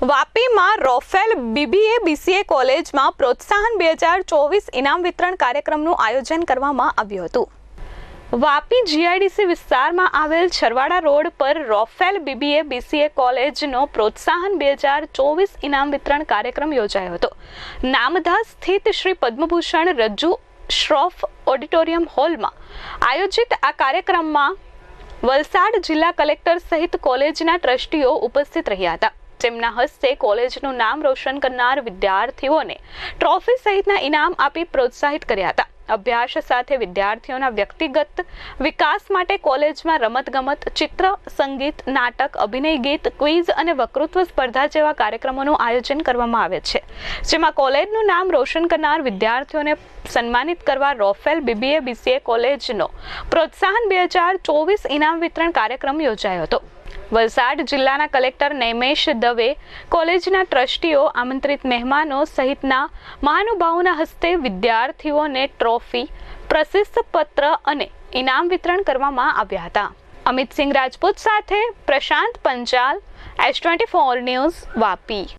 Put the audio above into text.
વાપીમાં Rofel BBA BCA કોલેજમાં પ્રોત્સાહન બે હજાર ચોવીસ ઇનામ વિતરણ કાર્યક્રમનું આયોજન કરવામાં આવ્યું હતું. વાપી જીઆઈડીસી વિસ્તારમાં આવેલ છરવાડા રોડ પર રોફેલ બીબીએ બીસીએ કોલેજનો પ્રોત્સાહન બે હજાર ચોવીસ ઇનામ વિતરણ કાર્યક્રમ યોજાયો હતો. નામધા સ્થિત શ્રી પદ્મભૂષણ રજ્જુ શ્રોફ ઓડિટોરિયમ હોલમાં આયોજિત આ કાર્યક્રમમાં વલસાડ જિલ્લા કલેક્ટર સહિત કોલેજના ટ્રસ્ટીઓ ઉપસ્થિત રહ્યા હતા. જેમના હસ્તે કોલેજનું નામ રોશન કરનાર વિદ્યાર્થીઓને ટ્રોફી સહિતના ઇનામ આપી પ્રોત્સાહિત કર્યા હતા. અભ્યાસ સાથે વિદ્યાર્થીઓના વ્યક્તિગત વિકાસ માટે કોલેજમાં રમતગમત, ચિત્ર, સંગીત, નાટક, અભિનય ગીત, ક્વિઝ અને વક્તૃત્વ સ્પર્ધા જેવા કાર્યક્રમોનું આયોજન કરવામાં આવે છે. જેમાં કોલેજનું નામ રોશન કરનાર વિદ્યાર્થીઓને સન્માનિત કરવા રોફેલ બીબીએ બીસીએ કોલેજનો પ્રોત્સાહન બે હજાર ચોવીસ ઇનામ વિતરણ કાર્યક્રમ યોજાયો હતો. વલસાડ જિલ્લાના કલેક્ટર નૈમેશ દવે કોલેજના ટ્રસ્ટીઓ, આમંત્રિત મહેમાનો સહિતના મહાનુભાવોના હસ્તે વિદ્યાર્થીઓને ટ્રોફી, પ્રશસ્ત પત્ર અને ઇનામ વિતરણ કરવામાં આવ્યા હતા. અમિત સિંહ રાજપૂત સાથે Prashant Panchal S twenty four news Vapi.